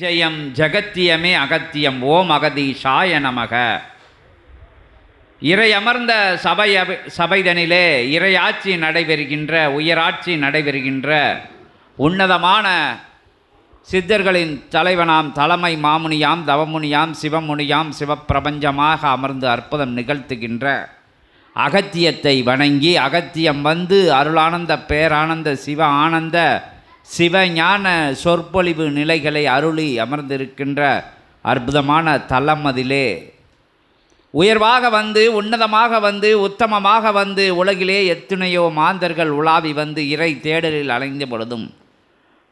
ஜெயம் ஜகத்தியமே அகத்தியம் ஓம் அகதீஷாய நமக. இறை அமர்ந்த சபை சபைதனிலே இறையாட்சி நடைபெறுகின்ற உயராட்சி நடைபெறுகின்ற உன்னதமான சித்தர்களின் தலைவனாம் தலைமை மாமுனியாம் தவமுனியாம் சிவமுனியாம் சிவப்பிரபஞ்சமாக அமர்ந்து அற்புதம் நிகழ்த்துகின்ற அகத்தியத்தை வணங்கி அகத்தியம் வந்து அருளானந்த பேரானந்த சிவ ஆனந்த சிவஞான சொற்பொழிவு நிலைகளை அருளி அமர்ந்திருக்கின்ற அற்புதமான தலம் அதிலே. உயர்வாக வந்து உன்னதமாக வந்து உத்தமமாக வந்து உலகிலே எத்தனையோ மாந்தர்கள் உலாவி வந்து இறை தேடலில் அலைந்த பொழுதும்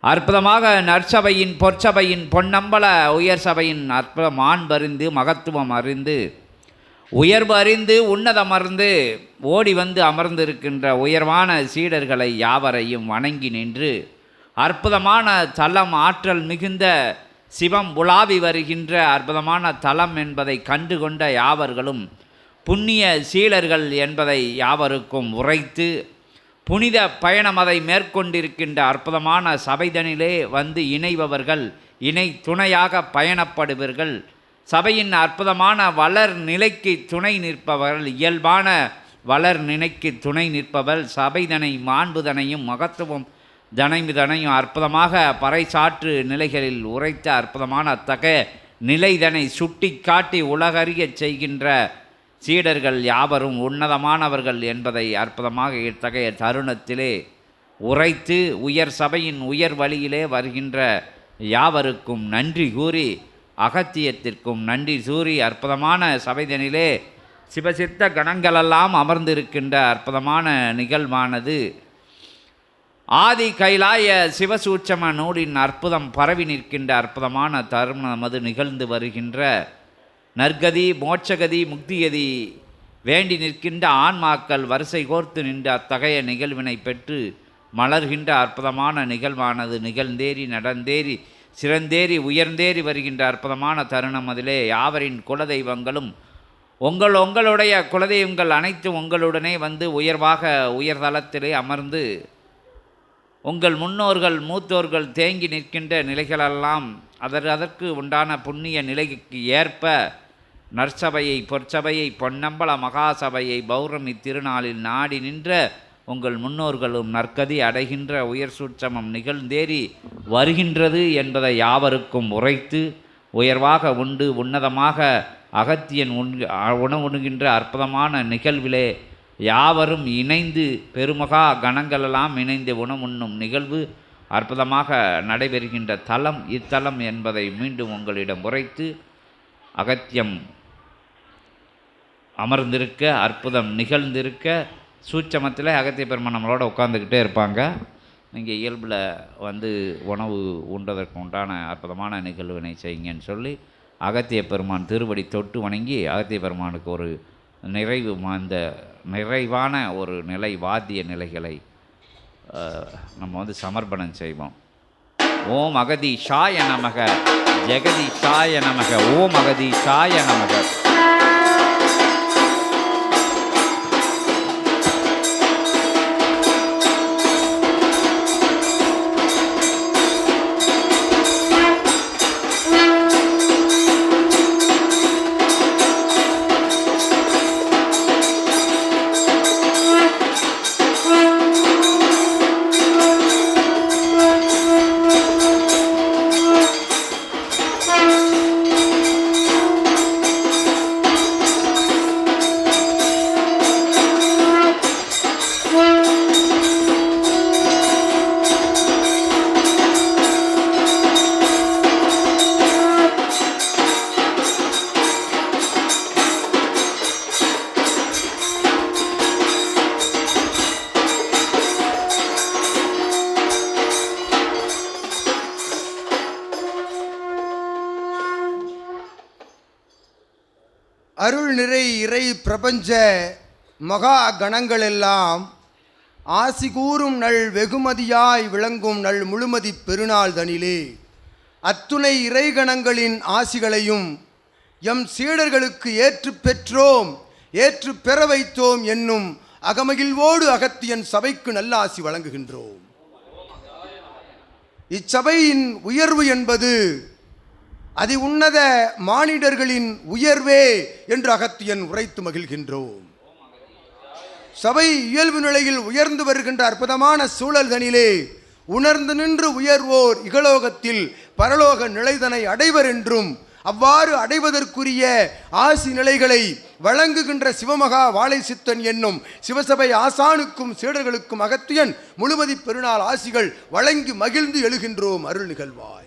அற்புதமாக நற்சபையின் பொற்சபையின் பொன்னம்பல உயர் சபையின் அற்புத மாண்பறிந்து மகத்துவம் அறிந்து உயர்வு அறிந்து உன்னதம் அறிந்து ஓடி வந்து அமர்ந்திருக்கின்ற உயர்வான சீடர்களை யாவரையும் வணங்கி நின்று அற்புதமான தலம் ஆற்றல் மிகுந்த சிவம் உலாவி வருகின்ற அற்புதமான தலம் என்பதை கண்டுகொண்ட யாவர்களும் புண்ணிய சீலர்கள் என்பதை யாவருக்கும் உரைத்து புனித பயணம் அதை மேற்கொண்டிருக்கின்ற அற்புதமான சபைதனிலே வந்து இணைபவர்கள் இணை துணையாக பயணப்படுவீர்கள் சபையின் அற்புதமான வளர் நிலைக்கு துணை நிற்பவர்கள் இயல்பான வளர் நிலைக்கு துணை நிற்பவர் சபைதனை மாண்புதனையும் மகத்துவம் தனையும் இதனையும் அற்புதமாக பறைசாற்று நிலைகளில் உரைத்த அற்புதமான அத்தகைய நிலைதனை சுட்டி காட்டி உலகறியச் செய்கின்ற சீடர்கள் யாவரும் உன்னதமானவர்கள் என்பதை அற்புதமாக இத்தகைய தருணத்திலே உரைத்து உயர் சபையின் உயர் வழியிலே வருகின்ற யாவருக்கும் நன்றி கூறி அகத்தியத்திற்கும் நன்றி கூறி அற்புதமான சபைதனிலே சிவசித்த கணங்களெல்லாம் அமர்ந்திருக்கின்ற அற்புதமான நிகழ்வானது. ஆதி கைலாய சிவசூட்சம நூலின் அற்புதம் பரவி நிற்கின்ற அற்புதமான தருணம் அது நிகழ்ந்து வருகின்ற. நற்கதி மோட்சகதி முக்திகதி வேண்டி நிற்கின்ற ஆன்மாக்கள் வரிசை கோர்த்து நின்ற அத்தகைய நிகழ்வினை பெற்று மலர்கின்ற அற்புதமான நிகழ்வானது. நிகழ்ந்தேறி நடந்தேறி சிறந்தேறி உயர்ந்தேறி வருகின்ற அற்புதமான தருணம் அதிலே யாவரின் குலதெய்வங்களும் உங்கள் உங்களுடைய குலதெய்வங்கள் அனைத்தும் உங்களுடனே வந்து உயர்வாக உயர்தளத்திலே அமர்ந்து உங்கள் முன்னோர்கள் மூத்தோர்கள் தேங்கி நிற்கின்ற நிலைகளெல்லாம் அதர் அதற்கு உண்டான புண்ணிய நிலைக்கு ஏற்ப நற்சபையை பொற்சபையை பொன்னம்பல மகாசபையை பௌர்ணமி திருநாளில் நாடி நின்ற உங்கள் முன்னோர்களும் நற்கதி அடைகின்ற உயர் சூட்சமம் நிகழ்ந்தேறி வருகின்றது என்பதை யாவருக்கும் உரைத்து உயர்வாக உண்டு உன்னதமாக அகத்தியன் உண் உணவுணுகின்ற அற்புதமான நிகழ்விலே யாவரும் இணைந்து பெருமகா கணங்களெல்லாம் இணைந்து உணவுண்ணும் நிகழ்வு அற்புதமாக நடைபெறுகின்ற தலம் இத்தலம் என்பதை மீண்டும் உங்களிடம் உரைத்து அகத்தியம் அமர்ந்திருக்க அற்புதம் நிகழ்ந்திருக்க சூட்சமத்தில் அகத்திய பெருமான் நம்மளோட உட்காந்துக்கிட்டே இருப்பாங்க. நீங்கள் இயல்பில் வந்து உணவு உண்டதற்கு உண்டான அற்புதமான நிகழ்வினை செய்யுங்கன்னு சொல்லி அகத்திய பெருமான் திருவடி தொட்டு வணங்கி அகத்திய பெருமானுக்கு ஒரு நிறைவு அந்த நிறைவான ஒரு நிலை வாத்திய நிலைகளை நம்ம வந்து சமர்ப்பணம் செய்வோம். ஓம் அகதி ஷாய நமக ஜெகதி ஷாய நமக ஓம் அகதி ஷாய நமக. அருள் நிறை இறை பிரபஞ்ச மகா கணங்களெல்லாம் ஆசி கூறும் நல் வெகுமதியாய் விளங்கும் நல் முழுமதி பெருநாள் தனிலே. அத்துணை இறைகணங்களின் ஆசிகளையும் எம் சீடர்களுக்கு ஏற்று பெற்றோம் ஏற்று பெற வைத்தோம் என்னும் அகமகிழ்வோடு அகத்தியன் சபைக்கு நல்ல ஆசி வழங்குகின்றோம். இச்சபையின் உயர்வு என்பது அதி உன்னத மானிடர்களின் உயர்வே என்று அகத்தியன் உரைத்து மகிழ்கின்றோம். சபை இயல்பு நிலையில் உயர்ந்து வருகின்ற அற்புதமான சூழல்தனிலே உணர்ந்து நின்று உயர்வோர் இகலோகத்தில் பரலோக நிலைதனை அடைவர் என்றும் அவ்வாறு அடைவதற்குரிய ஆசி நிலைகளை வழங்குகின்ற சிவமகா வாழை சித்தன் என்னும் சிவசபை ஆசானுக்கும் சீடர்களுக்கும் அகத்தியன் முழுமதி பெருநாள் ஆசிகள் வழங்கி மகிழ்ந்து எழுகின்றோம் அருள் நிகழ்வாய்.